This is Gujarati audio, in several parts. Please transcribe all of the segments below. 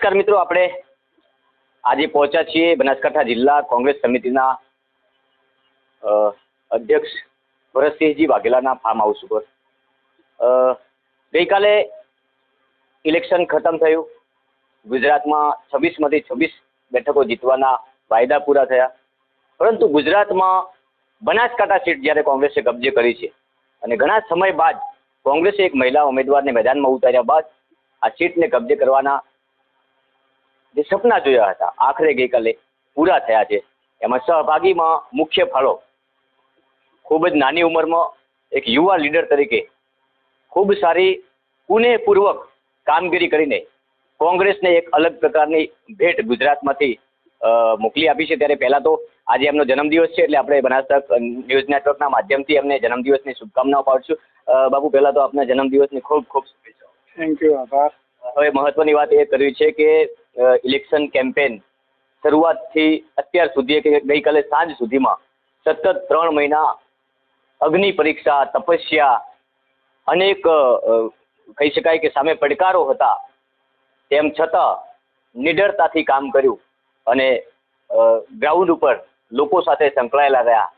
નમસ્કાર મિત્રો, આપણે આજે પહોંચ્યા છીએ બનાસકાંઠા જિલ્લા કોંગ્રેસ સમિતિના અધ્યક્ષ ભરતસિંહજી વાઘેલાના ફાર્મ હાઉસ ઉપર. ગઈકાલે ઇલેક્શન ખતમ થયું. ગુજરાતમાં છવ્વીસમાંથી છવ્વીસ બેઠકો જીતવાના વાયદા પૂરા થયા. પરંતુ ગુજરાતમાં બનાસકાંઠા સીટ જ્યારે કોંગ્રેસે કબજે કરી છે અને ઘણા સમય બાદ કોંગ્રેસે એક મહિલા ઉમેદવારને મેદાનમાં ઉતાર્યા બાદ આ સીટને કબજે કરવાના જે સપના જોયા હતા આખરે ગઈકાલે પૂરા થયા છે. એમાં સહભાગીમાં મુખ્ય ફાળો ખૂબ જ નાની ઉંમરમાં એક યુવા લીડર તરીકે ખૂબ સારી પુનેપૂર્વક કામગીરી કરીને કોંગ્રેસને એક અલગ પ્રકારની ભેટ ગુજરાતમાંથી મોકલી આપી છે. ત્યારે પહેલાં તો આજે એમનો જન્મદિવસ છે એટલે આપણે બનાસક ન્યૂઝ નેટવર્કના માધ્યમથી એમને જન્મદિવસની શુભકામનાઓ પાડશું બાબુ પહેલાં તો આપના જન્મદિવસની ખૂબ ખૂબ શુભેચ્છાઓ. થેન્ક યુ આભાર. હવે મહત્વની વાત એ કરવી છે કે ઇલેક્શન કેમ્પેન શરૂઆતથી અત્યાર સુધી કે ગઈકાલે સાંજ સુધીમાં સતત ત્રણ મહિના અગ્નિ પરીક્ષા, તપસ્યા, અનેક કહી શકાય કે સામે પડકારો હતા. તેમ છતાં નિડરતાથી કામ કર્યું અને ગ્રાઉન્ડ ઉપર લોકો સાથે સંકળાયેલા રહ્યા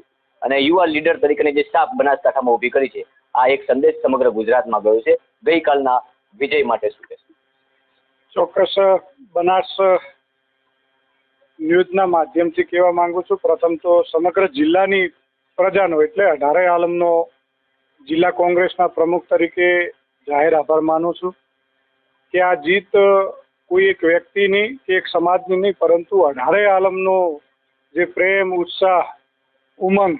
અને યુવા લીડર તરીકેની જે સ્ટાફ બનાસકાંઠામાં ઊભી કરી છે, આ એક સંદેશ સમગ્ર ગુજરાતમાં ગયો છે. ગઈકાલના વિજય માટે શું કહેશો ચોક્કસ બનાસ ન્યૂઝના માધ્યમથી કહેવા માંગુ છું. પ્રથમ તો સમગ્ર જિલ્લાની પ્રજાનો, એટલે અઢારે આલમનો જિલ્લા કોંગ્રેસના પ્રમુખ તરીકે જાહેર આભાર માનું છું કે આ જીત કોઈ એક વ્યક્તિની કે એક સમાજની નહીં, પરંતુ અઢારે આલમનો જે પ્રેમ, ઉત્સાહ, ઉમંગ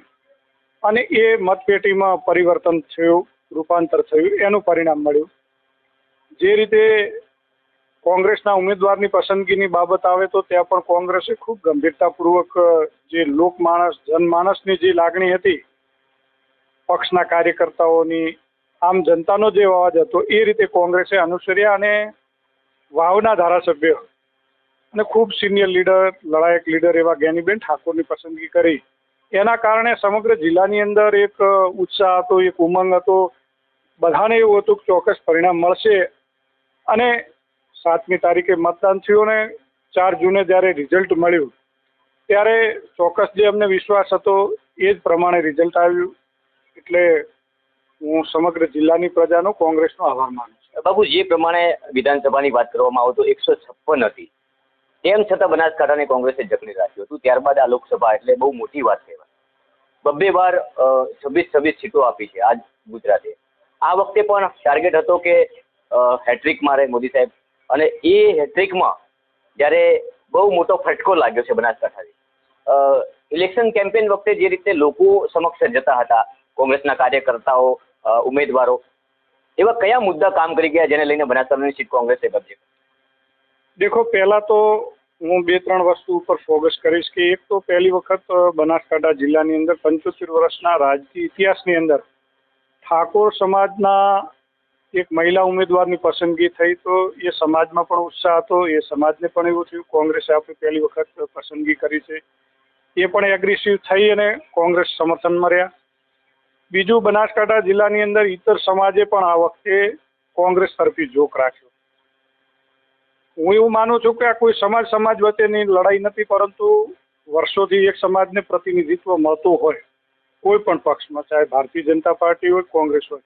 અને એ મતપેટીમાં પરિવર્તન થયું, રૂપાંતર થયું, એનું પરિણામ મળ્યું. જે રીતે કોંગ્રેસના ઉમેદવારની પસંદગીની બાબત આવે તો ત્યાં પણ કોંગ્રેસે ખૂબ ગંભીરતાપૂર્વક જે લોકમાણસ જનમાનસની જે લાગણી હતી, પક્ષના કાર્યકર્તાઓની, આમ જનતાનો જે અવાજ હતો, એ રીતે કોંગ્રેસે અનુસર્યા અને વાવના ધારાસભ્ય અને ખૂબ સિનિયર લીડર, લડાયક લીડર એવા જ્ઞાનીબેન ઠાકોરની પસંદગી કરી. એના કારણે સમગ્ર જિલ્લાની અંદર એક ઉત્સાહ હતો, એક ઉમંગ હતો. બધાને એવું હતું કે ચોક્કસ પરિણામ મળશે. અને સાતમી તારીખે મતદાન થયું અને ચાર જૂને જ્યારે રિઝલ્ટ મળ્યું, ત્યારે ચોક્કસ જે અમને વિશ્વાસ હતો એ જ પ્રમાણે રિઝલ્ટ આવ્યું. એટલે હું સમગ્ર જિલ્લાની પ્રજાનો કોંગ્રેસનો આભાર માનું છું. બાબુ જે પ્રમાણે વિધાનસભાની વાત કરવામાં આવતો એકસો છપ્પન હતી. તેમ છતાં બનાસકાંઠાને કોંગ્રેસે જકડી રાખ્યું હતું. ત્યારબાદ આ લોકસભા એટલે બહુ મોટી વાત કહેવાય. બબ્બે વાર છવ્વીસ છવ્વીસ સીટો આપી છે આજ ગુજરાતે. આ વખતે પણ ટાર્ગેટ હતો કે હેટ્રિક મારે મોદી સાહેબ અને એ હેટ્રિકમાં જ્યારે બહુ મોટો ફટકો લાગ્યો છે બનાસકાંઠાની ઇલેક્શન કેમ્પેન વખતે જે રીતે લોકો સમક્ષ જતા હતા, કોંગ્રેસના કાર્યકર્તાઓ ઉમેદવારો, એવા કયા મુદ્દા કામ કરી ગયા જેને લઈને બનાસકાંઠાની સીટ કોંગ્રેસે કબજે દેખો, પહેલાં તો હું બે ત્રણ વસ્તુ ઉપર ફોકસ કરીશ કે એક તો પહેલી વખત બનાસકાંઠા જિલ્લાની અંદર પંચોતેર વર્ષના રાજકીય ઇતિહાસની અંદર ઠાકોર સમાજના એક મહિલા ઉમેદવારની પસંદગી થઈ તો એ સમાજમાં પણ ઉત્સાહ હતો. એ સમાજને પણ એવું થયું. કોંગ્રેસે આપણે પહેલી વખત પસંદગી કરી છે. એ પણ એગ્રેસિવ થઈ અને કોંગ્રેસ સમર્થનમાં રહ્યા. બીજું બનાસકાંઠા જિલ્લાની અંદર ઇતર સમાજે પણ આ વખતે કોંગ્રેસ તરફી જોક રાખ્યો. હું એવું માનું છું કે આ કોઈ સમાજ સમાજ વચ્ચેની લડાઈ નથી, પરંતુ વર્ષોથી એક સમાજને પ્રતિનિધિત્વ મળતું હોય, કોઈ પણ પક્ષમાં, ચાહે ભારતીય જનતા પાર્ટી હોય, કોંગ્રેસ હોય.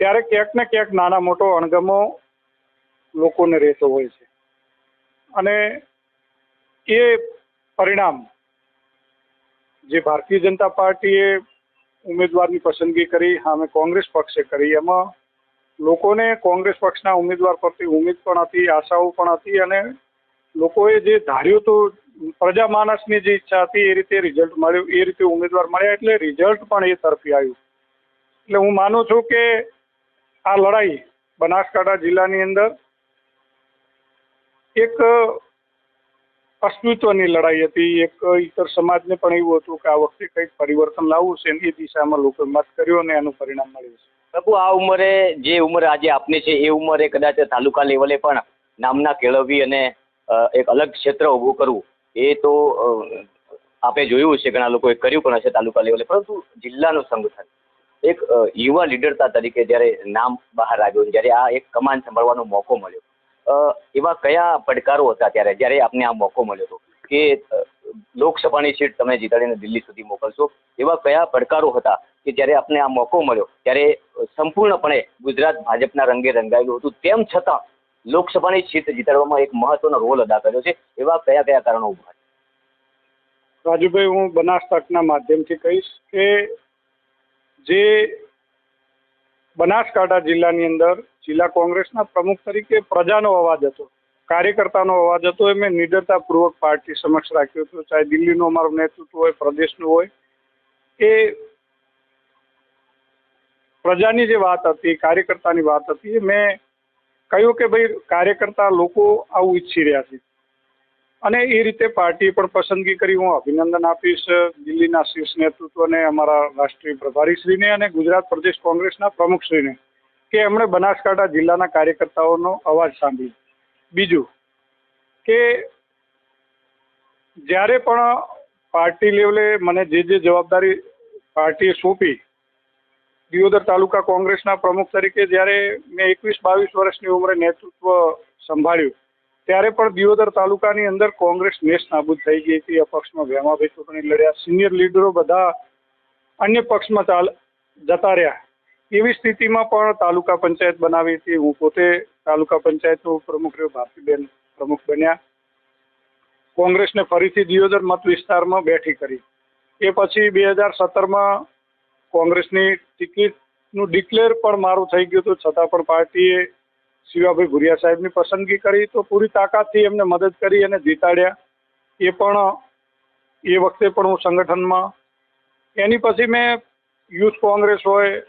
ત્યારે ક્યાંક ને ક્યાંક નાના મોટો અણગમો લોકોને રહેતો હોય છે. અને એ પરિણામ જે ભારતીય જનતા પાર્ટીએ ઉમેદવારની પસંદગી કરી, સામે કોંગ્રેસ પક્ષે કરી, એમાં લોકોને કોંગ્રેસ પક્ષના ઉમેદવાર પ્રત્યે ઉમેદ પણ હતી, આશાઓ પણ હતી અને લોકોએ જે ધાર્યું હતું પ્રજામાનસની જે ઈચ્છા હતી, એ રીતે રિઝલ્ટ મળ્યું. એ રીતે ઉમેદવાર મળ્યા એટલે રિઝલ્ટ પણ એ તરફી આવ્યું. એટલે હું માનું છું કે આ લડાઈ બનાસકાંઠા જિલ્લાની અંદર એક અસ્તિત્વની લડાઈ હતી. એક ઇતર સમાજને પણ એવું હતું કે આ વખતે કંઈક પરિવર્તન લાવવું છે એ દિશામાં લોકોએ મત કર્યો અને એનું પરિણામ મળ્યું છે. પ્રભુ, આ ઉંમરે જે ઉંમર આજે આપની છે, એ ઉંમરે કદાચ તાલુકા લેવલે પણ નામના કેળવવી અને એક અલગ ક્ષેત્ર ઊભું કરવું, એ તો આપે જોયું છે ઘણા લોકોએ કર્યું પણ હશે તાલુકા લેવલે. પરંતુ જિલ્લાનું સંગઠન એક યુવા લીડરતા તરીકે જ્યારે નામ બહાર આવ્યું જ્યારે આ એક કમાન સંભાળવાનો મોકો મળ્યો. એવા કયા પડકારો હતા ત્યારે જ્યારે આપને આ મોકો મળ્યો હતો? કે લોકસભાની સીટ તમે જીતાડીને દિલ્હી સુધી મોકલશો, એવા કયા પડકારો હતા કે જ્યારે આપને આ મોકો મળ્યો? ત્યારે સંપૂર્ણપણે ગુજરાત ભાજપના રંગે રંગાયેલું હતું. તેમ છતાં લોકસભાની સીટ જીતાડવામાં એક મહત્વનો રોલ અદા કર્યો છે. એવા કયા કયા કારણો ઊભા રાજુભાઈ, હું બનાસ તકના માધ્યમથી કહીશ કે જે બનાસકાંઠા જિલ્લાની અંદર જિલ્લા કોંગ્રેસના પ્રમુખ તરીકે પ્રજાનો અવાજ હતો, કાર્યકર્તાનો અવાજ હતો, એ મેં નિડરતાપૂર્વક પાર્ટી સમક્ષ રાખ્યો હતો. ચાહે દિલ્હીનું અમારું નેતૃત્વ હોય, પ્રદેશનું હોય. એ પ્રજાની જે વાત હતી, કાર્યકર્તાની વાત હતી મેં કહ્યું કે ભાઈ, કાર્યકર્તા લોકો આવું ઈચ્છી રહ્યા છે. અને એ રીતે પાર્ટીએ પણ પસંદગી કરી. હું અભિનંદન આપીશ દિલ્હીના શીર્ષ નેતૃત્વને અમારા રાષ્ટ્રીય પ્રભારીશ્રીને અને ગુજરાત પ્રદેશ કોંગ્રેસના પ્રમુખશ્રીને કે એમણે બનાસકાંઠા જિલ્લાના કાર્યકર્તાઓનો અવાજ સાંભળ્યો. બીજું કે જ્યારે પણ પાર્ટી લેવલે મને જે જે જવાબદારી પાર્ટીએ સોંપી, દિયોદર તાલુકા કોંગ્રેસના પ્રમુખ તરીકે જ્યારે મેં એકવીસ બાવીસ વર્ષની ઉંમરે નેતૃત્વ સંભાળ્યું ત્યારે પણ દિયોદર તાલુકાની અંદર કોંગ્રેસ નેસ નાબૂદ થઈ ગઈ હતી. અપક્ષમાં ભેમાભાઈ ચૂંટણી લડ્યા. સિનિયર લીડરો બધા અન્ય પક્ષમાં ચાલ જતા રહ્યા. એવી સ્થિતિમાં પણ તાલુકા પંચાયત બનાવી હતી. હું પોતે તાલુકા પંચાયતનો પ્રમુખ રહ્યો. ભારતીબેન પ્રમુખ બન્યા. કોંગ્રેસને ફરીથી દિયોદર મત વિસ્તારમાં બેઠી કરી. એ પછી બે હજાર સત્તરમાં કોંગ્રેસની ટિકિટનું ડિક્લેર પણ મારું થઈ ગયું હતું. છતાં પણ પાર્ટીએ શિવાભાઈ ભુરિયા સાહેબની પસંદગી કરી તો પૂરી તાકાતથી એમને મદદ કરી અને જીતાડ્યા. એ પણ, એ વખતે પણ હું સંગઠનમાં. એની પછી મેં યુથ કોંગ્રેસ હોય,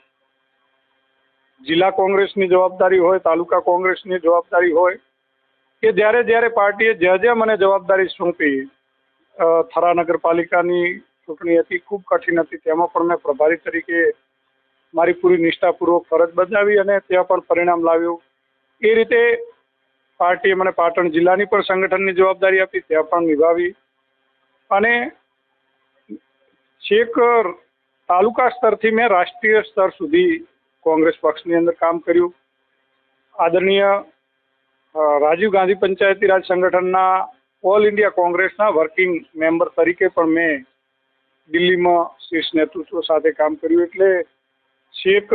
જિલ્લા કોંગ્રેસની જવાબદારી હોય, તાલુકા કોંગ્રેસની જવાબદારી હોય, કે જ્યારે જ્યારે પાર્ટીએ જ્યાં જ્યાં મને જવાબદારી સોંપી થરા નગરપાલિકાની ચૂંટણી હતી, ખૂબ કઠિન હતી, તેમાં પણ મેં પ્રભારી તરીકે મારી પૂરી નિષ્ઠાપૂર્વક ફરજ બજાવી અને ત્યાં પણ પરિણામ લાવ્યું. એ રીતે પાર્ટીએ મને પાટણ જિલ્લાની પણ સંગઠનની જવાબદારી આપી, ત્યાં પણ નિભાવી. અને છેક તાલુકા સ્તરથી મેં રાષ્ટ્રીય સ્તર સુધી કોંગ્રેસ પક્ષની અંદર કામ કર્યું. આદરણીય રાજીવ ગાંધી પંચાયતી રાજ સંગઠનના ઓલ ઇન્ડિયા કોંગ્રેસના વર્કિંગ મેમ્બર તરીકે પણ મેં દિલ્હીમાં શીર્ષ નેતૃત્વ સાથે કામ કર્યું. એટલે છેક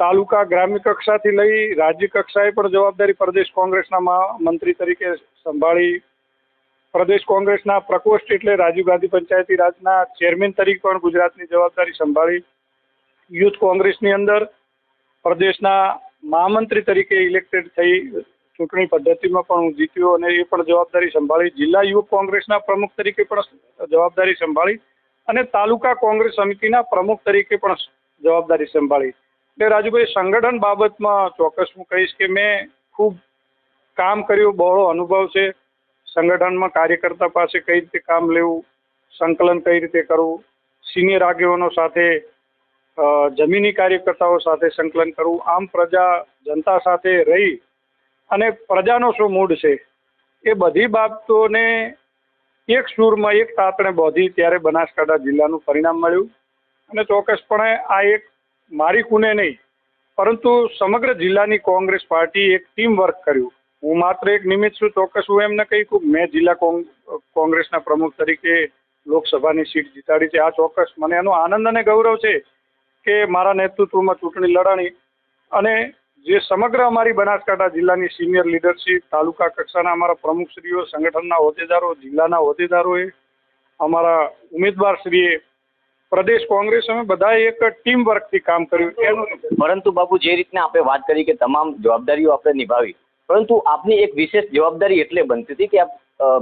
તાલુકા ગ્રામ્ય કક્ષાથી લઈ રાજ્ય કક્ષાએ પણ જવાબદારી પ્રદેશ કોંગ્રેસના મંત્રી તરીકે સંભાળી પ્રદેશ કોંગ્રેસના પ્રકોષ્ઠ એટલે રાજીવ ગાંધી પંચાયતી રાજના ચેરમેન તરીકે પણ ગુજરાતની જવાબદારી સંભાળી યુથ કોંગ્રેસની અંદર પ્રદેશના મહામંત્રી તરીકે ઇલેક્ટેડ થઈ ચૂંટણી પદ્ધતિમાં પણ હું જીત્યો અને એ પણ જવાબદારી સંભાળી જિલ્લા યુવક કોંગ્રેસના પ્રમુખ તરીકે પણ જવાબદારી સંભાળી અને તાલુકા કોંગ્રેસ સમિતિના પ્રમુખ તરીકે પણ જવાબદારી સંભાળી. એટલે રાજુભાઈ, સંગઠન બાબતમાં ચોક્કસ હું કહીશ કે મેં ખૂબ કામ કર્યું, બહોળો અનુભવ છે. સંગઠનમાં કાર્યકર્તા પાસે કઈ રીતે કામ લેવું, સંકલન કઈ રીતે કરવું, સિનિયર આગેવાનો સાથે જમીની કાર્યકર્તાઓ સાથે સંકલન કરવું, આમ પ્રજા, જનતા સાથે રહી અને પ્રજાનો શું મૂડ છે એ બધી બાબતોને એક સૂરમાં એક તાતણે બોધી ત્યારે બનાસકાંઠા જિલ્લાનું પરિણામ મળ્યું. અને ચોક્કસપણે આ એક મારી કુને નહીં, પરંતુ સમગ્ર જિલ્લાની કોંગ્રેસ પાર્ટી એક ટીમ વર્ક કર્યું. હું માત્ર એક નિમિત્ત છું, ચોક્કસ હું એમને કહી કે મેં જિલ્લા કોંગ, કોંગ્રેસના પ્રમુખ તરીકે લોકસભાની સીટ જીતાડી છે. આ ચોક્કસ મને એનો આનંદ અને ગૌરવ છે કે મારા નેતૃત્વમાં ચૂંટણી લડાણી અને જે સમગ્ર અમારી બનાસકાંઠા જિલ્લાની સિનિયર લીડરશીપ, તાલુકા કક્ષાના અમારા પ્રમુખશ્રીઓ, સંગઠનના હોદ્દેદારો, જિલ્લાના હોદ્દેદારોએ અમારા ઉમેદવારશ્રીએ પ્રદેશ કોંગ્રેસ અમે બધાએ એક ટીમ વર્કથી કામ કર્યું. એનું પરંતુ બાપુ જે રીતના આપણે વાત કરી કે તમામ જવાબદારીઓ આપણે નિભાવી પરંતુ આપની એક વિશેષ જવાબદારી એટલે બનતી હતી કે આપ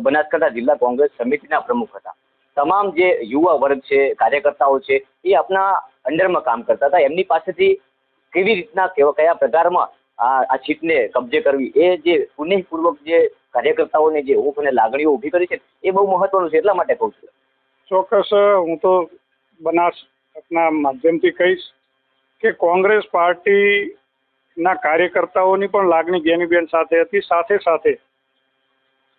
બનાસકાંઠા જિલ્લા કોંગ્રેસ સમિતિના પ્રમુખ હતા. તમામ જે યુવા વર્ગ છે કાર્યકર્તાઓ છે એ આપના અંડરમાં કામ કરતા હતા. એમની પાસેથી કેવી રીતના કેવા કયા પ્રકારમાં આ આ સીટને કબજે કરવી એ જે પુનઃપૂર્વક જે કાર્યકર્તાઓને જે ઓફ અને લાગણીઓ ઊભી કરી છે એ બહુ મહત્વનું છે એટલા માટે કહું છું. ચોક્કસ હું તો બનાસના માધ્યમથી કહીશ કે કોંગ્રેસ પાર્ટીના કાર્યકર્તાઓની પણ લાગણી જ્ઞાનીબેન સાથે હતી. સાથે સાથે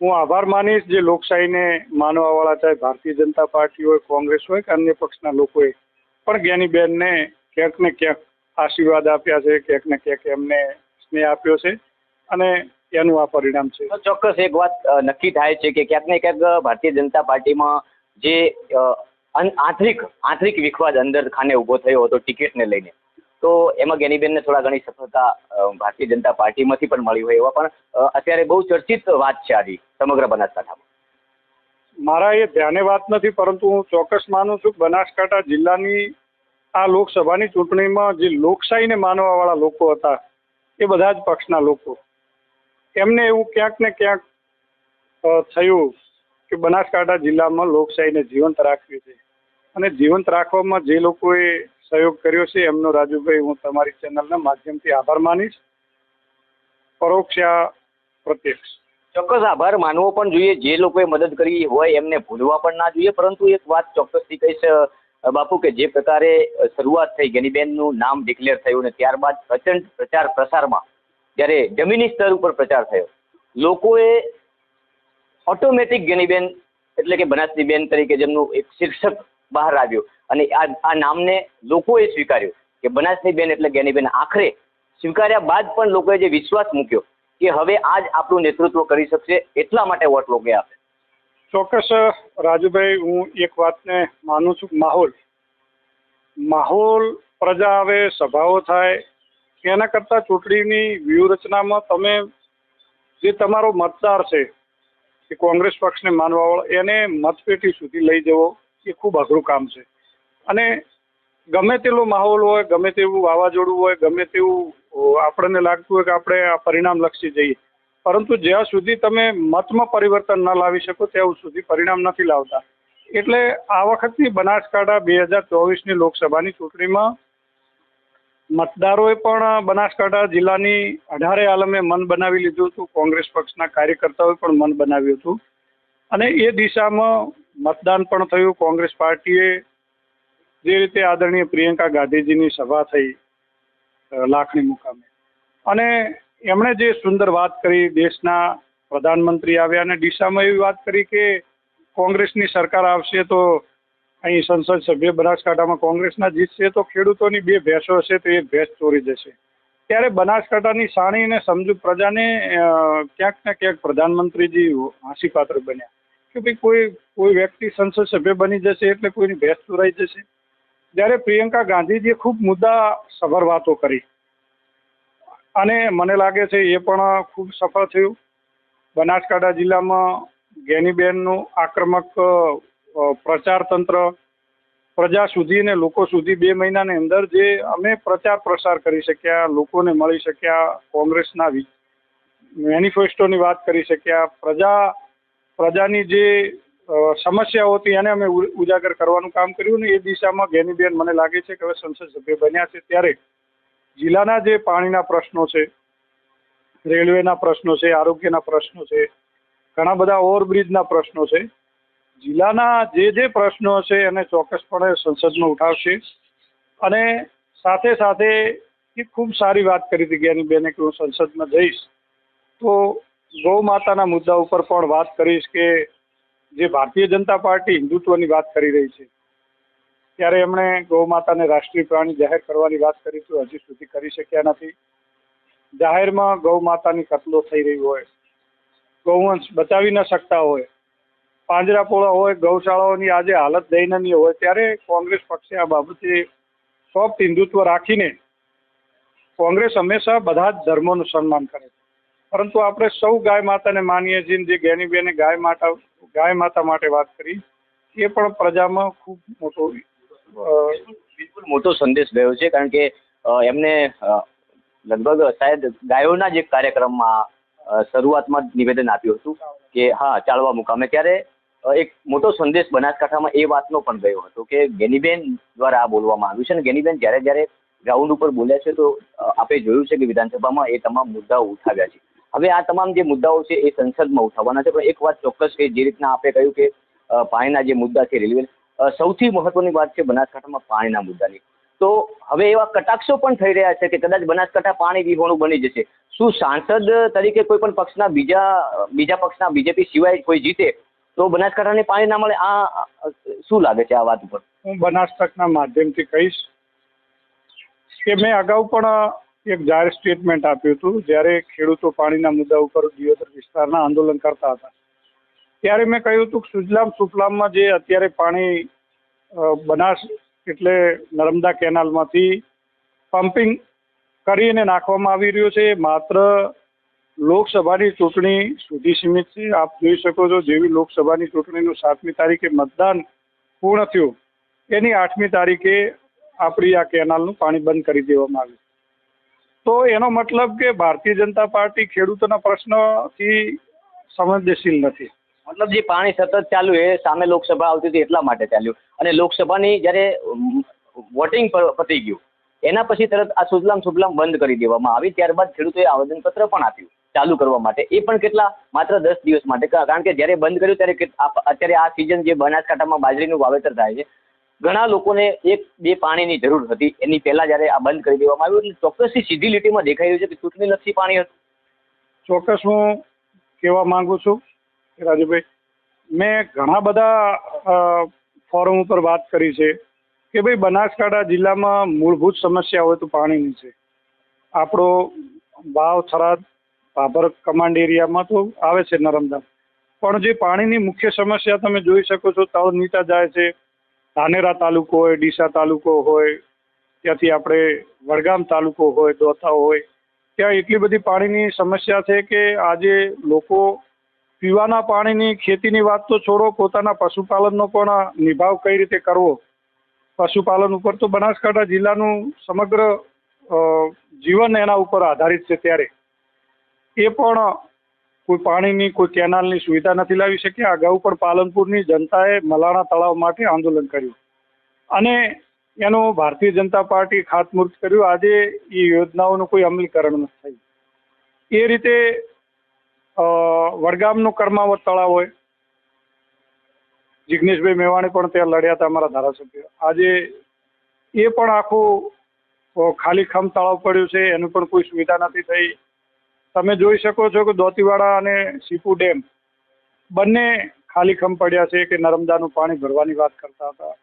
હું આભાર માનીશ જે લોકશાહીને માનવાવાળા ચાહે ભારતીય જનતા પાર્ટી હોય, કોંગ્રેસ હોય કે અન્ય પક્ષના લોકોએ પણ જ્ઞાનીબેનને ક્યાંક ને ક્યાંક આશીર્વાદ આપ્યા છે, ક્યાંક ને ક્યાંક એમને સ્નેહ આપ્યો છે અને એનું આ પરિણામ છે. ચોક્કસ એક વાત નક્કી થાય છે કે ક્યાંક ને ક્યાંક ભારતીય જનતા પાર્ટીમાં જે અન- આંતરિક આંતરિક વિખવાદ અંદર ખાને ઊભો થયો હતો ટિકિટને લઈને. તો એમાં ગેનીબેનને થોડા ઘણી સફળતા ભારતીય જનતા પાર્ટીમાંથી પણ મળી હોય એવા પણ અત્યારે બહુ ચર્ચિત વાત છે આજે સમગ્ર બનાસકાંઠામાં. મારા એ ધ્યાને વાત નથી, પરંતુ હું ચોક્કસ માનું છું બનાસકાંઠા જિલ્લાની આ લોકસભાની ચૂંટણીમાં જે લોકશાહીને માનવાવાળા લોકો હતા, એ બધા જ પક્ષના લોકો. એમને એવું ક્યાંક ને ક્યાંક થયું કે બનાસકાંઠા જિલ્લામાં લોકશાહીને જીવંત રાખવી છે. અને જીવંત રાખવામાં જે લોકોએ સહયોગ કર્યો છે, એમનો રાજુભાઈ, હું તમારી ચેનલના માધ્યમથી આભાર માનીશ. પરોક્ષ પ્રત્યક્ષ. ચોક્કસ આભાર. માનવો પણ જોઈએ, જે લોકોએ મદદ કરી હોય એમને ભૂલવા પણ ના જોઈએ. પરંતુ એક વાત ચોક્કસથી કહીશ બાપુ, કે જે પ્રકારે શરૂઆત થઈ, ગેનીબેનનું નામ ડિક્લેર થયું ને ત્યારબાદ પ્રચંડ પ્રચાર પ્રસારમાં, જ્યારે જમીની સ્તર ઉપર પ્રચાર થયો, લોકોએ ઓટોમેટિક ગેનીબેન એટલે કે બનાસનીબેન તરીકે જેમનું એક શીર્ષક બહાર આવ્યો. અને આ આ નામને લોકોએ સ્વીકાર્યું કે બનાસનીબેન એટલે જ્ઞાનીબેન આખરે સ્વીકાર્યા બાદ પણ લોકોએ જે વિશ્વાસ મૂક્યો કે હવે આ જ આપણું નેતૃત્વ કરી શકશે એટલા માટે વોટ લોકોએ આપે ચોક્કસ રાજુભાઈ, હું એક વાતને માનું છું માહોલ માહોલ પ્રજા આવે સભાઓ થાય, એના કરતાં ચૂંટણીની વ્યૂહરચનામાં તમે જે તમારો મતદાર છે કે કોંગ્રેસ પક્ષને માનવાવાળો એને મતપેટી સુધી લઈ જવો. એ ખૂબ અઘરું કામ છે. અને ગમે તેલો માહોલ હોય, ગમે તેવું વાવાઝોડું હોય, ગમે તેવું આપણને લાગતું હોય કે આપણે આ પરિણામલક્ષી જઈએ. પરંતુ જ્યાં સુધી તમે મતમાં પરિવર્તન ન લાવી શકો, ત્યાં સુધી પરિણામ નથી લાવતા. એટલે આ વખતની બનાસકાંઠા બે હજાર ચોવીસની લોકસભાની ચૂંટણીમાં મતદારોએ પણ બનાસકાંઠા જિલ્લાની અઢારે આલમે મન બનાવી લીધું હતું. કોંગ્રેસ પક્ષના કાર્યકર્તાઓએ પણ મન બનાવ્યું હતું. અને એ દિશામાં મતદાન પણ થયું. કોંગ્રેસ પાર્ટીએ જે રીતે આદરણીય પ્રિયંકા ગાંધીજીની સભા થઈ લાખણી મુકામે. અને એમણે જે સુંદર વાત કરી, દેશના પ્રધાનમંત્રી આવ્યા અને દિશામાં એવી વાત કરી કે કોંગ્રેસની સરકાર આવશે તો અહીં સંસદ સભ્ય બનાસકાંઠામાં કોંગ્રેસના જીતશે તો ખેડૂતોની બે ભેંસો હશે તો એક ભેંસ ચોરી જશે. ત્યારે બનાસકાંઠાની સાણી અને સમજુ પ્રજાને ક્યાંક ને ક્યાંક પ્રધાનમંત્રીજી હાંસીપાત્ર બન્યા. કે ભાઈ કોઈ કોઈ વ્યક્તિ સંસદ સભ્ય બની જશે એટલે કોઈની ભેંસ ચોરાઈ જશે? જ્યારે પ્રિયંકા ગાંધીજીએ ખૂબ મુદ્દા સભર વાતો કરી. અને મને લાગે છે એ પણ ખૂબ સફળ થયું. બનાસકાંઠા જિલ્લામાં ગેનીબેનનું આક્રમક પ્રચાર તંત્ર પ્રજા સુધી ને લોકો સુધી બે મહિનાની અંદર જે અમે પ્રચાર પ્રસાર કરી શક્યા, લોકોને મળી શક્યા, કોંગ્રેસના મેનિફેસ્ટોની વાત કરી શક્યા, પ્રજા પ્રજાની જે સમસ્યાઓ હતી એને અમે ઉજાગર કરવાનું કામ કર્યું ને એ દિશામાં ગેનીબેન મને લાગે છે કે હવે સંસદ સભ્ય બન્યા છે ત્યારે જિલ્લાના જે પાણીના પ્રશ્નો છે, રેલવેના પ્રશ્નો છે, આરોગ્યના પ્રશ્નો છે, ઘણા બધા ઓવરબ્રિજના પ્રશ્નો છે, જિલ્લાના જે જે પ્રશ્નો છે એને ચોક્કસપણે સંસદમાં ઉઠાવશે અને સાથે સાથે એ ખૂબ સારી વાત કરી હતી જ્ઞાનીબેને કે હું સંસદમાં જઈશ. તો ગૌ માતાના મુદ્દા ઉપર પણ વાત કરીશ કે જે ભારતીય જનતા પાર્ટી હિન્દુત્વની વાત કરી રહી છે, ત્યારે એમણે ગૌ માતાને રાષ્ટ્રીય પ્રાણી જાહેર કરવાની વાત કરી તો હજી સુધી કરી શક્યા નથી. જાહેરમાં ગૌ માતાની કતલો થઈ રહી હોય, ગૌવંશ બચાવી ન શકતા હોય પાંજરાપોળા હોય, ગૌશાળાઓની આજે હાલત દયનીય હોય, ત્યારે કોંગ્રેસ પક્ષે આ બાબતે સોફ્ટ હિન્દુત્વ રાખીને કોંગ્રેસ હંમેશા બધા જ ધર્મોનું સન્માન કરે છે. પરંતુ આપણે સૌ ગાય માતાને માનીએ છીએ જે જ્ઞાનીબેને ગાય માતા ગાય માતા માટે વાત કરી, એ પણ પ્રજામાં ખૂબ મોટો બિલકુલ મોટો સંદેશ ગયો છે, કારણ કે એમને લગભગ શાયદ ગાયોના જ કાર્યક્રમમાં શરૂઆતમાં નિવેદન આપ્યું હતું કે, હા ચાળવા મુકામે ત્યારે એક મોટો સંદેશ બનાસકાંઠામાં એ વાતનો પણ ગયો હતો કે ગેનીબેન દ્વારા આ બોલવામાં આવ્યું છે અને ગેનીબેન જ્યારે જ્યારે ગ્રાઉન્ડ ઉપર બોલ્યા છે તો આપણે જોયું છે કે વિધાનસભામાં એ તમામ મુદ્દાઓ ઉઠાવ્યા છે. હવે આ તમામ જે મુદ્દાઓ છે એ સંસદમાં ઉઠાવવાના છે. પણ એક વાત ચોક્કસ કે જે રીતના આપણે કહ્યું કે પાણીના જે મુદ્દા છે રેલવે સૌથી મહત્વની વાત છે બનાસકાંઠામાં પાણીના મુદ્દાની. તો હવે એવા કટાક્ષો પણ થઈ રહ્યા છે કે કદાચ બનાસકાંઠા પાણી વિહોણું બની જશે. શું સાંસદ તરીકે કોઈ પણ પક્ષના બીજા બીજા પક્ષના બીજેપી સિવાય કોઈ જીતે, તો બનાસકાંઠાને પાણી ના મળે? આ, શું લાગે છે આ વાત ઉપર? હું બનાસકાંઠના માધ્યમથી કહીશ કે મેં અગાઉ પણ એક જાહેર સ્ટેટમેન્ટ આપ્યું હતું, જ્યારે ખેડૂતો પાણીના મુદ્દા ઉપર દિયોદર વિસ્તારના આંદોલન કરતા હતા. ત્યારે મેં કહ્યું હતું કે સુજલામ સુફલામમાં જે અત્યારે પાણી બનાસ એટલે નર્મદા કેનાલમાંથી પમ્પિંગ કરીને નાખવામાં આવી રહ્યું છે, માત્ર લોકસભાની ચૂંટણી સુધી સીમિત છે. આપ જોઈ શકો છો જેવી લોકસભાની ચૂંટણીનું સાતમી તારીખે મતદાન પૂર્ણ થયું, એની આઠમી તારીખે આપણી આ કેનાલનું પાણી બંધ કરી દેવામાં આવ્યું. તો એનો મતલબ કે ભારતીય જનતા પાર્ટી ખેડૂતોના પ્રશ્નથી સંવેદનશીલ નથી. મતલબ જે પાણી સતત ચાલ્યું એ સામે લોકસભા આવતી હતી એટલા માટે ચાલ્યું. અને લોકસભાની જ્યારે વોટિંગ પતી ગયું, એના પછી તરત આ સુજલામ સુફલામ બંધ કરી દેવામાં આવી. ત્યારબાદ ખેડૂતોએ આવેદનપત્ર પણ આપ્યું, ચાલુ કરવા માટે. એ પણ કેટલા, માત્ર દસ દિવસ માટે. કારણ કે જ્યારે બંધ કર્યું ત્યારે અત્યારે આ સિઝન જે બનાસકાંઠામાં બાજરીનું વાવેતર થાય છે ઘણા લોકોને એક, બે પાણીની જરૂર હતી. એની પહેલા જ્યારે આ બંધ કરી દેવામાં આવ્યું એટલે ચોક્કસથી સીધી લીટીમાં દેખાઈ રહ્યું છે કે ચૂંટણીલક્ષી પાણી હતું. ચોક્કસ હું કહેવા માંગુ છું રાજુભાઈ, મેં ઘણા બધા ફોરમ ઉપર વાત કરી છે કે ભાઈ બનાસકાંઠા જિલ્લામાં મૂળભૂત સમસ્યા હોય તો પાણીની છે. આપણો વાવ, થરાદ, ભાભર કમાન્ડ એરિયામાં તો આવે છે નરમદામ પણ જે પાણીની મુખ્ય સમસ્યા તમે જોઈ શકો છો તળ નીચા જાય છે ધાનેરા તાલુકો હોય, ડીસા તાલુકો હોય, ત્યાંથી આપણે વડગામ તાલુકો હોય, દોથા હોય, ત્યાં એટલી બધી પાણીની સમસ્યા છે કે આજે લોકો પીવાના પાણીની ખેતીની વાત તો છોડો, પોતાના પશુપાલનનો પણ નિભાવ કઈ રીતે કરવો? પશુપાલન ઉપર તો બનાસકાંઠા જિલ્લાનું સમગ્ર જીવન એના ઉપર આધારિત છે ત્યારે. એ પણ કોઈ પાણીની, કોઈ કેનાલની સુવિધા નથી લાવી શક્યા અગાઉ પણ પાલનપુરની જનતાએ મલાણા તળાવ માટે આંદોલન કર્યું. અને એનું ભારતીય જનતા પાર્ટી ખાતમુહૂર્ત કર્યું. આજે એ યોજનાઓનું કોઈ અમલીકરણ નથી થયું. એ રીતે વડગામનું કર્માવત તળાવ હોય. જિગ્નેશભાઈ મેવાણી પણ ત્યાં લડ્યા હતા અમારા ધારાસભ્ય. આજે એ પણ આખું ખાલી ખમ તળાવ પડ્યું છે. એનું પણ કોઈ સુવિધા નથી થઈ. તમે જોઈ શકો છો કે દોતીવાડા અને સીપુ ડેમ બંને ખાલી ખમ પડ્યા છે કે નર્મદાનું પાણી ભરવાની વાત કરતા હતા.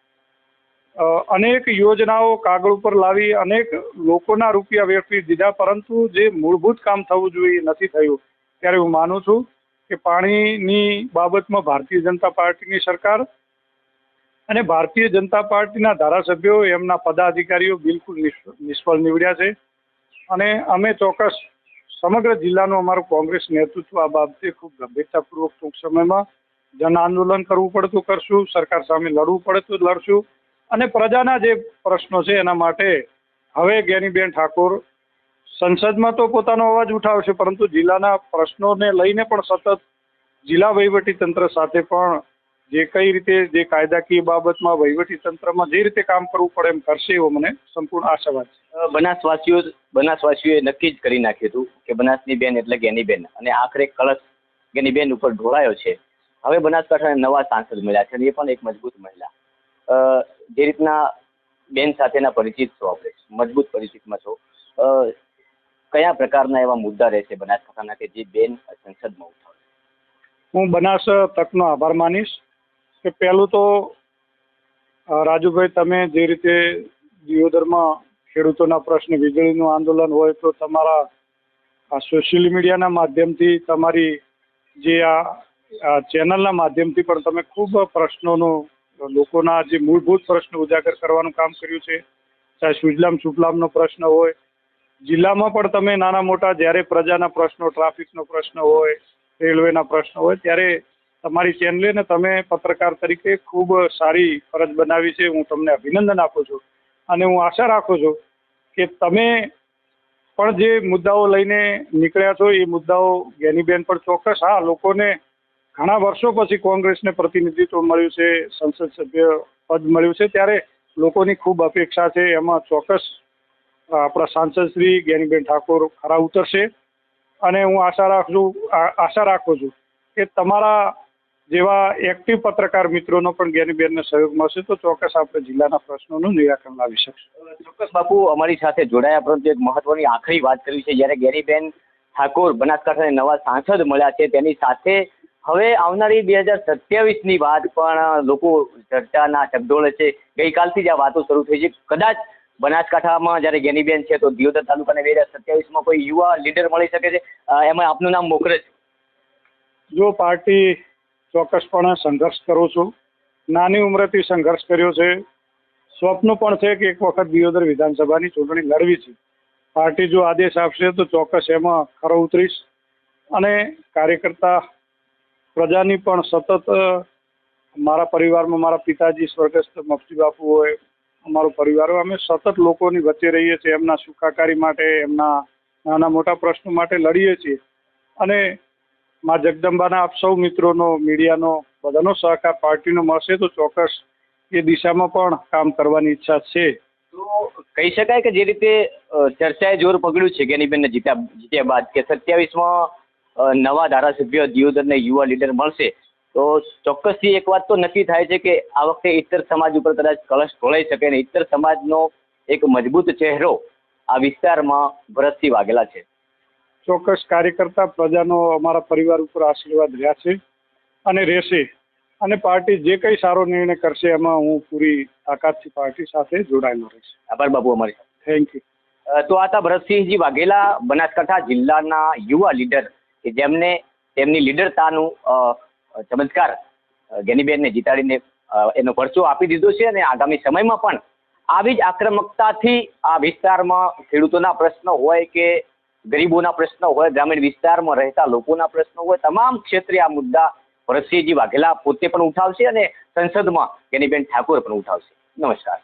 અનેક યોજનાઓ કાગળ ઉપર લાવી અનેક લોકોના રૂપિયા વેડફી દીધા, પરંતુ જે મૂળભૂત કામ થવું જોઈએ નથી થયું. ત્યારે હું માનું છું કે પાણીની બાબતમાં ભારતીય જનતા પાર્ટીની સરકાર અને ભારતીય જનતા પાર્ટીના ધારાસભ્યો એમના પદાધિકારીઓ બિલકુલ નિષ્ફળ નીવડ્યા છે. અને અમે ચોક્કસ સમગ્ર જિલ્લાનું અમારું કોંગ્રેસ નેતૃત્વ આ બાબતે ખૂબ ગંભીરતાપૂર્વક ટૂંક સમયમાં જન આંદોલન કરવું પડે તો કરશું, સરકાર સામે લડવું પડે તો લડશું અને પ્રજાના જે પ્રશ્નો છે એના માટે હવે ગેનીબેન ઠાકોર સંસદમાં તો પોતાનો અવાજ ઉઠાવશે, પરંતુ જિલ્લાના પ્રશ્નોને લઈને પણ સતત જિલ્લા વહીવટી તંત્ર સાથે પણ જે કઈ રીતે જે કાયદાકીય બાબતમાં વહીવટી તંત્રમાં જે રીતે કામ કરવું પડે એમ કરશે એવો મને સંપૂર્ણ આશાવાદ છે. બનાસવાસીઓ બનાસવાસીઓએ નક્કી જ કરી નાખ્યું હતું કે બનાસની બેન એટલે ગેનીબેન અને આખરે કળશ ગેનીબેન ઉપર ઢોળાયો છે. હવે બનાસકાંઠાને નવા સાંસદ મળ્યા છે અને એ પણ એક મજબૂત મહિલા. જે રીતના બેન સાથેના પરિચિત છો આપણે મજબૂત પરિચિતમાં છો. કયા પ્રકારના એવા મુદ્દા રહેશે બનાસકાંઠાના કે જે બેન સંસદમાં ઉઠાવશે? હું બનાસ તકનો આભાર માનીશ. કે પહેલું તો રાજુભાઈ, તમે જે રીતે દિયોદરમાં ખેડૂતોના પ્રશ્ન, વીજળીનું આંદોલન હોય તો તમારા આ સોશિયલ મીડિયાના માધ્યમથી તમારી જે આ ચેનલના માધ્યમથી પણ તમે ખૂબ પ્રશ્નોનો, લોકોના જે મૂળભૂત પ્રશ્નો ઉજાગર કરવાનું કામ કર્યું છે. ચાહે સુજલામ સુફલામનો પ્રશ્ન હોય, જિલ્લામાં પણ તમે નાના મોટા જ્યારે પ્રજાના પ્રશ્નો, ટ્રાફિકનો પ્રશ્ન હોય, રેલવેના પ્રશ્નો હોય, ત્યારે તમારી ચેનલે ને તમે પત્રકાર તરીકે ખૂબ સારી ફરજ બનાવી છે. હું તમને અભિનંદન આપું છું. અને હું આશા રાખું છું કે તમે પણ જે મુદ્દાઓ લઈને નીકળ્યા છો, એ મુદ્દાઓ જ્ઞાનીબેન પણ ચોક્કસ હા લોકોને ઘણા વર્ષો પછી કોંગ્રેસને પ્રતિનિધિત્વ મળ્યું છે, સંસદ સભ્ય પદ મળ્યું છે. ત્યારે લોકોની ખૂબ અપેક્ષા છે. એમાં ચોક્કસ આપણા સાંસદ શ્રી જ્ઞાનીબેન ઠાકોર ખરા ઉતરશે. અને હું આશા રાખું આશા રાખું છું કે તમારા જેવા એક્ટિવ પત્રકાર મિત્રોનો પણ જ્ઞાનીબેનને સહયોગ મળશે તો ચોક્કસ આપણે જિલ્લાના પ્રશ્નોનું નિરાકરણ લાવી શકશું. ચોક્કસ બાપુ અમારી સાથે જોડાયા પરંતુ એક મહત્વની આખરી વાત કરવી છે જ્યારે ગેરીબેન ઠાકોર બનાસકાંઠાના નવા સાંસદ મળ્યા છે તેની સાથે હવે આવનારી બે હજાર સત્યાવીસની વાત પણ લોકો ચર્ચાના શબ્દોળે છે. ગઈકાલથી જ આ વાતો શરૂ થઈ છે. કદાચ બનાસકાંઠામાં જ્યારે ગેનીબેન છે તો દિયોદર તાલુકાને બે હજાર સત્યાવીસમાં કોઈ યુવા લીડર મળી શકે છે. એમાં આપનું નામ મોકરે છે. જો પાર્ટી ચોક્કસપણે સંઘર્ષ કરું છું. નાની ઉંમરેથી સંઘર્ષ કર્યો છે. સ્વપ્ન પણ છે કે એક વખત દિયોદર વિધાનસભાની ચૂંટણી લડવી છે. પાર્ટી જો આદેશ આપશે તો ચોક્કસ એમાં ખરો ઉતરીશ. અને કાર્યકર્તા પ્રજાની પણ સતત મારા પરિવારમાં મારા પિતાજી, સ્વર્ગસ્થ મફતી બાપુ હોય, અમારો પરિવાર અમે સતત લોકોની વચ્ચે રહીએ છીએ, એમના સુખાકારી માટે, એમના નાના મોટા પ્રશ્નો માટે લડીએ છીએ. અને મા જગદંબાના આપ સૌ મિત્રોનો, મીડિયાનો, બધાનો સહકાર પાર્ટીનો મળશે તો ચોક્કસ એ દિશામાં પણ કામ કરવાની ઈચ્છા છે. તો કહી શકાય કે જે રીતે ચર્ચાએ જોર પકડ્યું છે ગેનીબેનને જીત્યા જીત્યા બાદ કે સત્યાવીસમાં નવા ધારાસભ્ય દિયોદરને યુવા લીડર મળશે, તો ચોક્કસથી એક વાત તો નક્કી થાય છે કે આ વખતે ઇતર સમાજ ઉપર કદાચ કલશ ઢોળાઈ શકે અને ઇતર સમાજનો એક મજબૂત ચહેરો આ વિસ્તારમાં ભરતસિંહ વાઘેલા છે. ચોક્કસ કાર્યકર્તા પ્રજાનો અમારા પરિવાર ઉપર આશીર્વાદ રહ્યા છે અને રહેશે. અને પાર્ટી જે કંઈ સારો નિર્ણય કરશે એમાં હું પૂરી તાકાતથી પાર્ટી સાથે જોડાયેલો રહીશ. આભાર બાબુ અમારી થેન્ક યુ તો આ હતા ભરતસિંહજી વાઘેલા બનાસકાંઠા જિલ્લાના યુવા લીડર કે જેમને તેમની લીડરતાનું ચમત્કાર ગેનીબેનને જીતાડીને એનો પરચો આપી દીધો છે અને આગામી સમયમાં પણ આવી જ આક્રમકતાથી આ વિસ્તારમાં ખેડૂતોના પ્રશ્નો હોય કે ગરીબોના પ્રશ્નો હોય, ગ્રામીણ વિસ્તારમાં રહેતા લોકોના પ્રશ્નો હોય, તમામ ક્ષેત્રે આ મુદ્દા ભરતસિંહજી વાઘેલા પોતે પણ ઉઠાવશે અને સંસદમાં ગેનીબેન ઠાકોર પણ ઉઠાવશે. નમસ્કાર.